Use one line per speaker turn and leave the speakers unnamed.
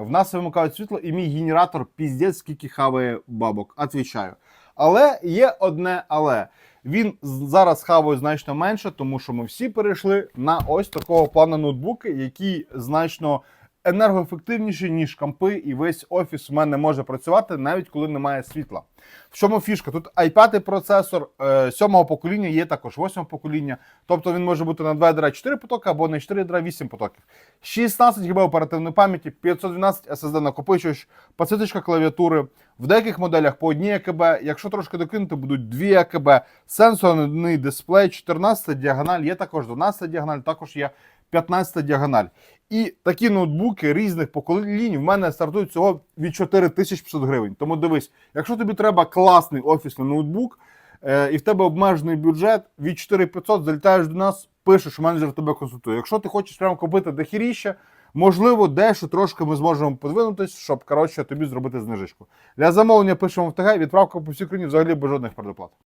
В нас вимикають світло, і мій генератор піздець скільки хаває бабок. Отвічаю. Але є одне але. Він зараз хаває значно менше, тому що ми всі перейшли на ось такого плану ноутбуки, які значно енергоефективніші, ніж компи, і весь офіс у мене може працювати навіть коли немає світла. В чому фішка? Тут i5 процесор е, сьомого покоління, є також восьмого покоління. Тобто він може бути на 2 ядра 4 потоки або на 4 ядра 8 потоків. 16 ГБ оперативної пам'яті, 512 SSD накопичувач, підсвіточка клавіатури. В деяких моделях по 1 АКБ. Якщо трошки докинути, будуть 2 АКБ. Сенсорний дисплей, 14 діагональ, є також 12 діагональ, також є 15 діагональ. І такі ноутбуки різних поколінь в мене стартують всього від 4500 гривень. Тому дивись, якщо тобі треба класний офісний ноутбук, е, і в тебе обмежений бюджет від 4500, залітаєш до нас, пишеш, менеджер тебе консультує. Якщо ти хочеш прямо купити дохіріще, можливо, дещо трошки ми зможемо подвинутись, щоб коротше тобі зробити знижечку. Для замовлення пишемо в ТГ, відправка по всій країні взагалі без жодних предоплат.